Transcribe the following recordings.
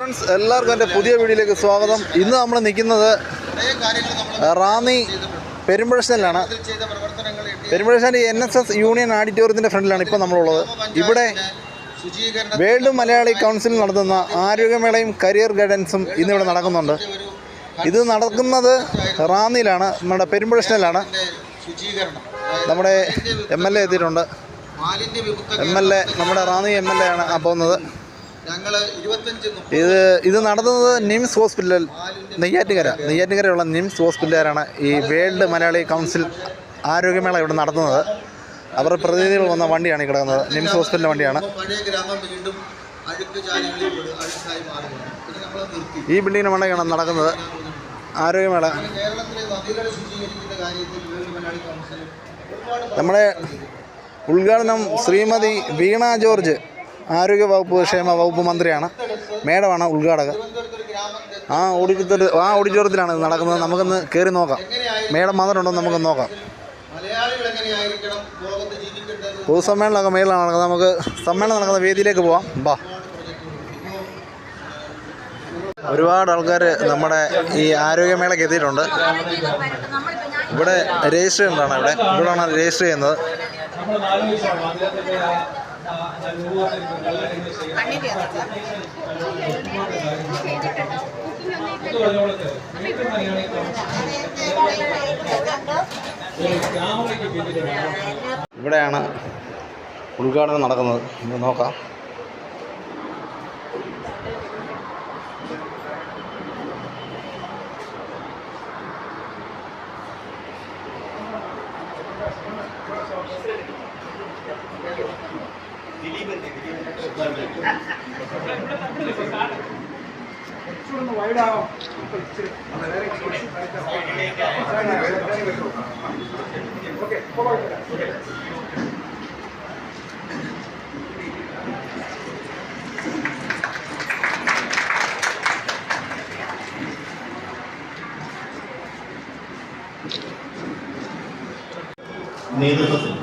Friends എല്ലാവർക്കും എന്റെ പുതിയ വീഡിയോയിലേക്ക് സ്വാഗതം. ഇന്ന് നമ്മൾ നിൽക്കുന്നത് റാന്നി പെരുമ്പഴശ്ശനിലാണ് പെരുമ്പഴശ്ശാന്റെ എൻ എസ് എസ് യൂണിയൻ ഓഡിറ്റോറിയത്തിന്റെ ഫ്രണ്ടിലാണ് ഇപ്പോൾ നമ്മളുള്ളത്. ഇവിടെ വേൾഡ് മലയാളി കൗൺസിൽ നടത്തുന്ന ആരോഗ്യമേളയും കരിയർ ഗൈഡൻസും ഇന്നിവിടെ നടക്കുന്നുണ്ട്. ഇത് നടക്കുന്നത് റാന്നിയിലാണ് നമ്മുടെ പെരുമ്പഴശ്ശനിലാണ് നമ്മുടെ എം എൽ എ എത്തിയിട്ടുണ്ട്. എം എൽ എ നമ്മുടെ റാന്നി എം എൽ എ ആണ് പോകുന്നത്. ഇത് ഇത് നടന്നത് നിംസ് ഹോസ്പിറ്റൽ നെയ്യാറ്റുകര നെയ്യാറ്റുകരയുള്ള നിംസ് ഹോസ്പിറ്റലുകാരാണ് ഈ വേൾഡ് മലയാളി കൗൺസിൽ ആരോഗ്യമേള ഇവിടെ നടത്തുന്നത്. അവരുടെ പ്രതിനിധികൾ വന്ന വണ്ടിയാണ് ഈ കിടക്കുന്നത് നിംസ് ഹോസ്പിറ്റലിന്റെ വണ്ടിയാണ്. ഈ ബിൽഡിങ്ങിന് മണ്ടയാണ് നടക്കുന്നത് ആരോഗ്യമേള. നമ്മുടെ ഉദ്ഘാടനം ശ്രീമതി വീണ ജോർജ് ആരോഗ്യ വകുപ്പ് ക്ഷേമ വകുപ്പ് മന്ത്രിയാണ്. മേഡമാണ് ഉദ്ഘാടകർ. ആ ഓഡിറ്റോറിയ ആ ഓഡിറ്റോറിയത്തിലാണ് ഇത് നടക്കുന്നത്. നമുക്കൊന്ന് കയറി നോക്കാം. മേഡം മാത്രമുണ്ടോ നമുക്ക് നോക്കാം. പൊതുസമ്മേളനമൊക്കെ മേളിലാണ് നടക്കുന്നത്. നമുക്ക് സമ്മേളനം നടക്കുന്ന വേദിയിലേക്ക് പോവാം. ബാ. ഒരുപാട് ആൾക്കാർ നമ്മുടെ ഈ ആരോഗ്യമേളയ്ക്ക് എത്തിയിട്ടുണ്ട്. ഇവിടെ രജിസ്റ്റർ ചെയ്യുന്നതാണ് ഇവിടെ. ഇവിടെയാണ് രജിസ്റ്റർ ചെയ്യുന്നത്. ഇവിടെയാണ് ഉദ്ഘാടനം നടക്കുന്നത്. നമുക്ക് നോക്കാം. നേതൃത്വത്തിൽ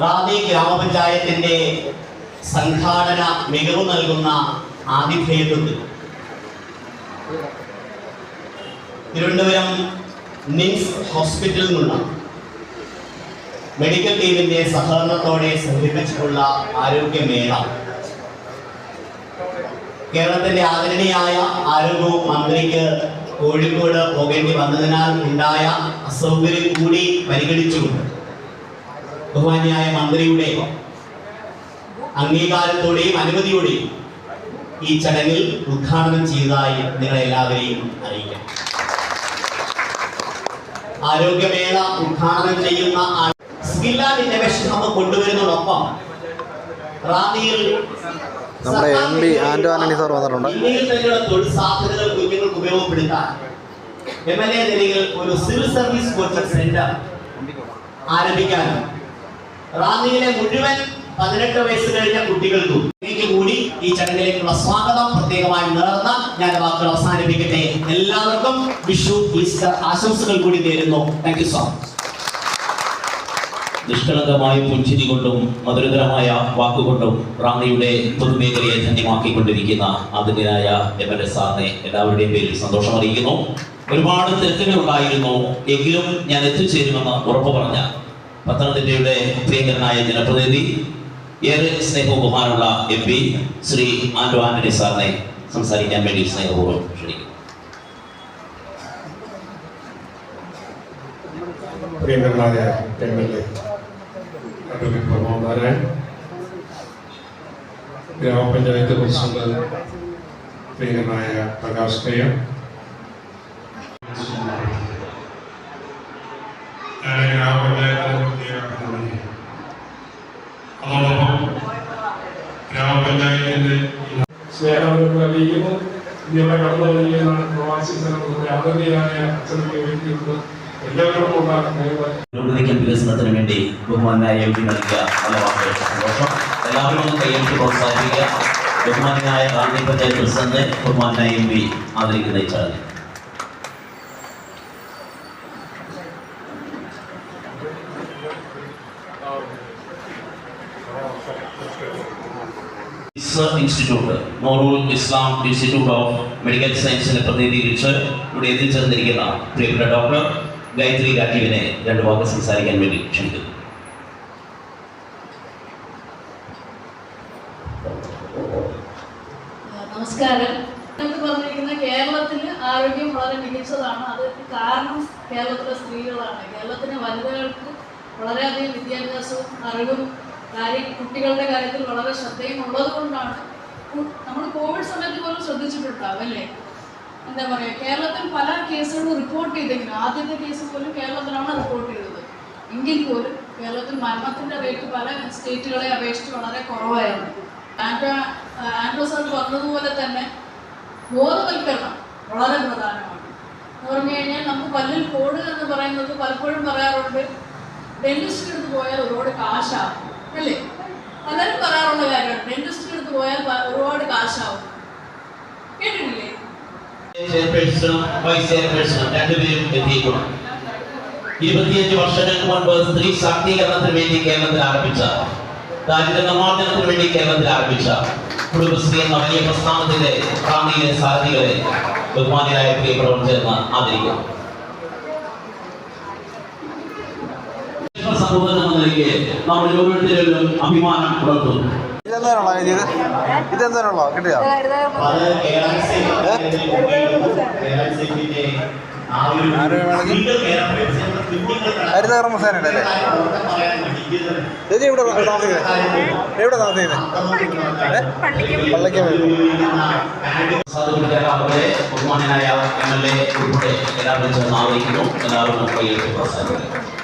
റാന്നി ഗ്രാമപഞ്ചായത്തിന്റെ സംഘാടന മികവ് നൽകുന്ന ആതിഥേയത്വത്തിൽ തിരുവനന്തപുരം നിംസ് ഹോസ്പിറ്റലിൽ നിന്നുള്ള മെഡിക്കൽ ടീമിന്റെ സഹകരണത്തോടെ സംഘടിപ്പിച്ചിട്ടുള്ള ആരോഗ്യമേള. കേരളത്തിന്റെ ആദരണീയായ ആരോഗ്യ മന്ത്രിക്ക് കോഴിക്കോട് പോകേണ്ടി വന്നതിനാൽ ഉണ്ടായ അസൗകര്യം കൂടി പരിഗണിച്ചുകൊണ്ട് ബഹുമാന്യായ മന്ത്രിയുടെ അംഗീകാരത്തോടെയും അനുമതിയോടെയും ഈ ചടങ്ങിൽ ഉദ്ഘാടനം ചെയ്തതായി നിങ്ങളെല്ലാവരെയും അറിയിക്കാം. ആരോഗ്യമേള ഉദ്ഘാടനം ചെയ്യുന്ന സ്കിൽ ആൻഡ് ഇന്നോവേഷൻ ഹബ്ബ് കൊണ്ടുവരുന്നതോടൊപ്പം റാന്നിയിൽ നമ്മുടെ M P Anto Antony sir വന്നിട്ടുണ്ട്. ഇന്ത്യയിൽ തന്നെയുള്ള തൊഴിൽ സാധ്യതകൾ കുഞ്ഞുങ്ങൾക്ക് ഉപയോഗപ്പെടുത്താൻ എം എൽ എ നിലയിൽ ഒരു സിവിൽ സർവീസ് കോച്ചിങ് സെന്റർ ആരംഭിക്കാനും റാന്നിയിലെ മുഴുവൻ പതിനെട്ട് വയസ്സ് കഴിഞ്ഞ കുട്ടികൾക്കും എനിക്ക് കൂടി ഈ ചടങ്ങിലേക്കുള്ള സ്വാഗതം പ്രത്യേകമായി നേർന്ന ഞാൻ വാക്കുകൾ അവസാനിപ്പിക്കട്ടെ. എല്ലാവർക്കും വിഷു ഈസ്റ്റർ ആശംസകൾ കൂടി നേരുന്നു. താങ്ക് യു സോ മച്ച് നിഷ്കളങ്കമായ പുഞ്ചിരി കൊണ്ടും മധുരതരമായ വാക്കുകൊണ്ടും റാണിയുടെ പൊതുമേഖലയെ ധന്യമാക്കിക്കൊണ്ടിരിക്കുന്ന ആദരണീയനായ എം എൽ എ സാറിനെ എല്ലാവരുടെയും പേരിൽ സന്തോഷം അറിയിക്കുന്നു ഒരുപാട് തിരക്കുകൾ ഉണ്ടായിരുന്നു. എങ്കിലും ഞാൻ എത്തിച്ചേരുമെന്ന് ഉറപ്പ് പറഞ്ഞ പത്തനംതിട്ടയുടെ പ്രിയങ്കരനായ ജനപ്രതിനിധി ഏറെ സ്നേഹവും ബഹുമാനമുള്ള എം പി ശ്രീ ആന്റോ ആന്റണി സാറിനെ സംസാരിക്കാൻ വേണ്ടി സ്നേഹപൂർവം ക്ഷണിക്കുന്നു പ്രിയങ്കരനായ M L A advocate Pramod Narayan ഗ്രാമപഞ്ചായത്ത് പ്രസിഡന്റ് പ്രിയങ്കരനായ പ്രകാശ് കയ്യ ഞാൻ ഗ്രാമപഞ്ചായത്ത് പ്രത്യേക പ്രതിനിധി. അതോടൊപ്പം ഗ്രാമപഞ്ചായത്തിന്റെ സ്നേഹം അറിയിക്കുന്നു ഇതിവിടെ കടന്നു വരികയാണ് പ്രവാസി ആദരണീയനായ അച്ഛനൊക്കെ എല്ലാവരോടുമുള്ള സ്നേഹം പുരോഗതിക്കും വികസനത്തിനും വേണ്ടി ബഹുമാനായ എം പി നൽകിയ നല്ല വാക്കുകൾ. സന്തോഷം. എല്ലാവരും ഒന്ന് കൈയ്യടിച്ച് പ്രോത്സാഹിപ്പിക്കുക. ബഹുമാനായ റാന്നി പഞ്ചായത്ത് പ്രസിഡന്റ് ബഹുമാനായ എം പി ആദരിക്കുന്ന ഈ ചടങ്ങ്. Institute Noorul Islam institute of medical സയൻസിനെ പ്രതിനിധീകരിച്ച് ഇവിടെ എത്തിച്ചേർന്നിരിക്കുന്ന പ്രിയപ്പെട്ട ഡോക്ടർ ഗായത്രി രാജീവിനെ രണ്ട് വാക്ക് സംസാരിക്കാൻ വേണ്ടി ക്ഷണിക്കുന്നു. നമസ്കാരം. നമുക്ക് പറഞ്ഞിരിക്കുന്ന കേരളത്തിൽ ആരോഗ്യം വളരെ മികച്ചതാണ്. അത് കാരണം കേരളത്തിലെ സ്ത്രീകളാണ്. കേരളത്തിലെ വനിതകൾക്ക് വളരെയധികം വിദ്യാഭ്യാസവും അറിവും കാര്യം കുട്ടികളുടെ കാര്യത്തിൽ വളരെ ശ്രദ്ധയും ഉള്ളത് കൊണ്ടാണ് നമ്മൾ കോവിഡ് സമയത്ത് പോലും ശ്രദ്ധിച്ചിട്ടുണ്ടാവും അല്ലേ എന്താ പറയുക കേരളത്തിൽ പല കേസുകളും റിപ്പോർട്ട് ചെയ്തെങ്കിലും ആദ്യത്തെ കേസ് പോലും കേരളത്തിലാണ് റിപ്പോർട്ട് ചെയ്തത്. എങ്കിൽ പോലും കേരളത്തിൽ മരണത്തിന്റെ റേറ്റ് പല സ്റ്റേറ്റുകളെ അപേക്ഷിച്ച് വളരെ കുറവായിരുന്നു. ആൻഡ്രോ ആൻഡ്രോ സാർ പറഞ്ഞതുപോലെ തന്നെ ബോധവൽക്കരണം വളരെ പ്രധാനമാണ്. എന്ന് പറഞ്ഞു കഴിഞ്ഞാൽ നമുക്ക് പല്ലിൽ കോട് എന്ന് പറയുന്നത് പലപ്പോഴും പറയാറുണ്ട്. ഡെന്റിസ്റ്റിന്റെ അടുത്ത് പോയാൽ ഒരുപാട് കാശാവും. അല്ലേ? പലരും പറയാറുള്ള കാര്യമാണ്. ഇൻഡസ്ട്രി എടുത്ത് പോയാൽ ഒരുപാട് കാശാവും. കേട്ടിട്ടില്ലേ? ചെയർപേഴ്സണും വൈസ് ചെയർപേഴ്സണും രണ്ടുപേരും എത്തിയിട്ടുണ്ട്. ഇരുപത്തിയഞ്ച് വർഷങ്ങൾക്ക് മുൻപ് സ്ത്രീ ശാക്തീകരണത്തിന് വേണ്ടി കേരളത്തിൽ ആരംഭിച്ച ദാരിദ്ര്യ നിർമ്മാർജനത്തിന് വേണ്ടി കേരളത്തിൽ ആരംഭിച്ച കുടുംബശ്രീ എന്ന വലിയ പ്രസ്ഥാനത്തിന്റെ റാന്നിയിലെ സാരഥികളെ ബഹുമാനിയായ പ്രിയപ്പെട്ടവർ ചേർന്ന് ആദരിക്കുന്നു. സമൂഹം എന്ന നിലയ്ക്ക് നമ്മൾ ഓരോരുത്തരിലും അഭിമാനം പുലർത്തുന്നു. ഇതെന്താണോ എഴുതിയത് ഇതെന്താണോ കിട്ടിയോ? അത് കേരള കേരളത്തിന്റെ ആ ഒരു ആരോഗ്യമേളയ്ക്ക് legal care of കുഞ്ഞുങ്ങൾ ഹരിത കർമ്മസേന ഉണ്ടല്ലേ ചേച്ചി ഇവിടെ താമസിക്കുന്നത് എവിടെ താമസിക്കുന്നത് പള്ളിക്ക് ബഹുമാനായ എം എൽ എ ഉൾപ്പെടെ എല്ലാവരും ചേർന്ന് ആദരിക്കുന്നു. എല്ലാവരും കൈയെഴുത്ത് പ്രസാദിക്കുന്നു